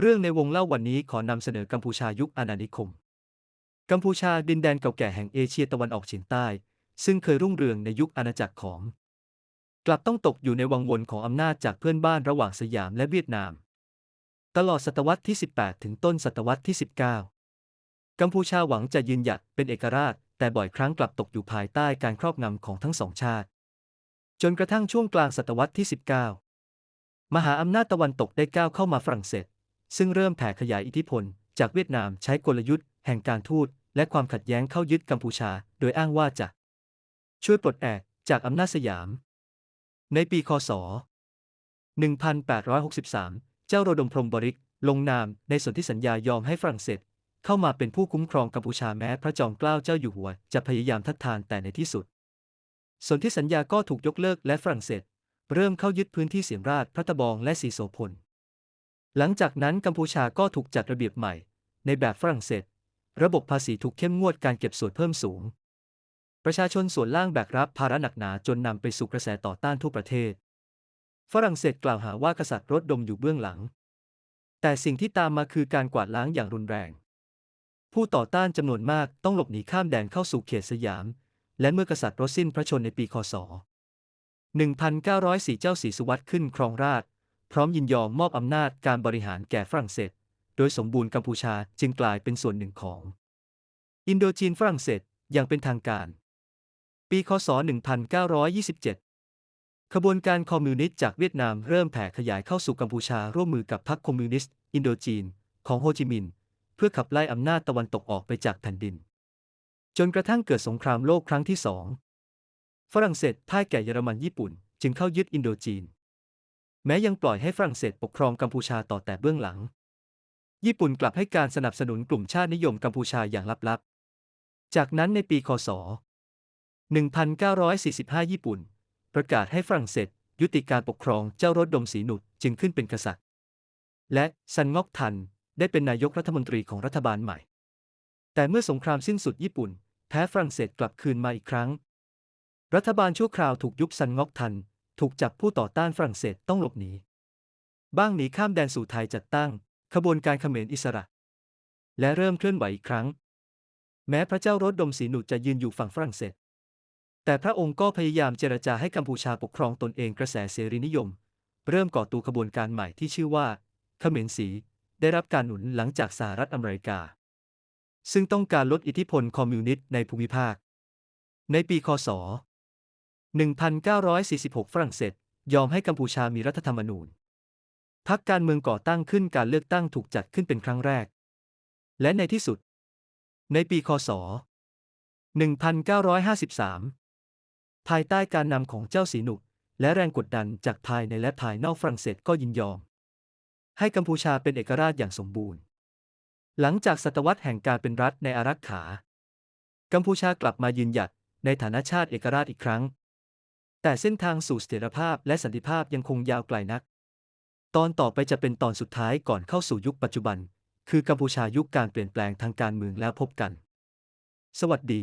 เรื่องในวงเล่าวันนี้ขอนำเสนอกัมพูชายุคอาณานิคม กัมพูชาดินแดนเก่าแก่แห่งเอเชียตะวันออกเฉียงใต้ ซึ่งเคยรุ่งเรืองในยุคอาณาจักรของ กลับต้องตกอยู่ในวังวนของอำนาจจากเพื่อนบ้านระหว่างสยามและเวียดนาม ตลอดศตวรรษที่ 18 ถึงต้นศตวรรษที่ 19 กัมพูชาหวังจะยืนหยัดเป็นเอกราช แต่บ่อยครั้งกลับตกอยู่ภายใต้การครอบงำของทั้งสองชาติ จนกระทั่งช่วงกลางศตวรรษที่ 19 มหาอำนาจตะวันตกได้ก้าวเข้ามาฝรั่งเศส ซึ่งเริ่มแผ่ขยายอิทธิพล จากเวียดนามใช้กลยุทธ์แห่งการทูตและความขัดแย้งเข้ายึดกัมพูชา โดยอ้างว่าจะ ช่วยปลดแอกจากอำนาจสยาม ในปีคศ 1863 เจ้าโรดมพรหมบริก ลงนามในสนธิสัญญายอมให้ฝรั่งเศส เข้ามาเป็นผู้คุ้มครองกัมพูชาแม้พระจอมเกล้าเจ้าอยู่หัว จะพยายามทัดทานแต่ในที่สุด สนธิสัญญาก็ถูกยกเลิกและฝรั่งเศส เริ่มเข้ายึดพื้นที่เสียมราชพระตะบองและสีโสพล หลังจากนั้นกัมพูชาก็ถูกจัดระเบียบใหม่ ในแบบฝรั่งเศส ระบบภาษีถูกเข้มงวดการเก็บส่วนเพิ่มสูง ประชาชนส่วนล่างแบกรับภาระหนักหนาจนนำไปสู่กระแสต่อต้านทั่วประเทศ ฝรั่งเศสกล่าวหาว่ากษัตริย์รถดมอยู่เบื้องหลัง แต่สิ่งที่ตามมาคือการกวาดล้างอย่างรุนแรง ผู้ต่อต้านจำนวนมากต้องหลบหนีข้ามแดนเข้าสู่เขตสยาม และเมื่อกษัตริย์รถสิ้นพระชนม์ในปีคศ 1904 เจ้าศรีสุวัตขึ้นครองราช พร้อมยินยอมมอบอำนาจการบริหารแก่ฝรั่งเศส โดยสมบูรณ์กัมพูชาจึงกลายเป็นส่วนหนึ่งของ อินโดจีนฝรั่งเศสอย่างเป็นทางการ ปีคศ 1927 ขบวนการคอมมิวนิสต์จากเวียดนามเริ่มแผ่ขยายเข้าสู่กัมพูชาร่วมมือกับพรรคคอมมิวนิสต์อินโดจีนของโฮจิมินห์เพื่อขับไล่อำนาจตะวันตกออกไปจากแผ่นดิน จนกระทั่งเกิดสงครามโลกครั้งที่สองฝรั่งเศสพ่ายแก่เยอรมันญี่ปุ่น จึงเข้ายึดอินโดจีน แม้ยังปล่อยให้ฝรั่งเศสปกครองกัมพูชาต่อแต่เบื้องหลัง ญี่ปุ่นกลับให้การสนับสนุนกลุ่มชาตินิยมกัมพูชาอย่างลับๆ จากนั้นในปีคศ 1945 ญี่ปุ่น ประกาศให้ฝรั่งเศส ยุติการปกครองเจ้ารถดมสีหนุดจึงขึ้นเป็นกษัตริย์ และซันงอกทันได้เป็นนายกรัฐมนตรีของรัฐบาลใหม่ แต่เมื่อสงครามสิ้นสุดญี่ปุ่น แพ้ฝรั่งเศสกลับคืนมาอีกครั้ง รัฐบาลชั่วคราวถูกยุบซันงอกทัน ถูกจับผู้ต่อต้านฝรั่งเศสต้องหลบหนี บ้างหนีข้ามแดนสู่ไทยจัดตั้ง ขบวนการเขมรอิสระ และเริ่มเคลื่อนไหวอีกครั้ง แม้พระเจ้ารถดมสีหนุจะยืนอยู่ฝั่งฝรั่งเศส แต่พระองค์ก็พยายามเจรจาให้กัมพูชาปกครองตนเองกระแสเสรีนิยม เริ่มก่อตัวขบวนการใหม่ที่ชื่อว่าเขมรสีได้รับการหนุนหลังจากสหรัฐอเมริกา ซึ่งต้องการลดอิทธิพลคอมมิวนิสต์ในภูมิภาค ในปีคศ 1946 ฝรั่งเศส ยอมให้กัมพูชามีรัฐธรรมนูญพักการเมืองก่อตั้งขึ้นการเลือกตั้งถูกจัดขึ้นเป็นครั้งแรก และในที่สุด ในปีคศ 1953 ภายใต้การนำของเจ้าสีหนุก และแรงกดดันจากภายในและภายนอกฝรั่งเศสก็ยินยอม ให้กัมพูชาเป็นเอกราชอย่างสมบูรณ์ หลังจากศตวรรษแห่งการเป็นรัฐในอารักขา กัมพูชากลับมายืนหยัดในฐานะชาติเอกราชอีกครั้ง แต่เส้นทางสู่เสถียรภาพและสันติภาพยังคงยาวไกลนัก ตอนต่อไปจะเป็นตอนสุดท้ายก่อนเข้าสู่ยุคปัจจุบัน คือกัมพูชายุคการเปลี่ยนแปลงทางการเมืองแล้วพบกัน สวัสดี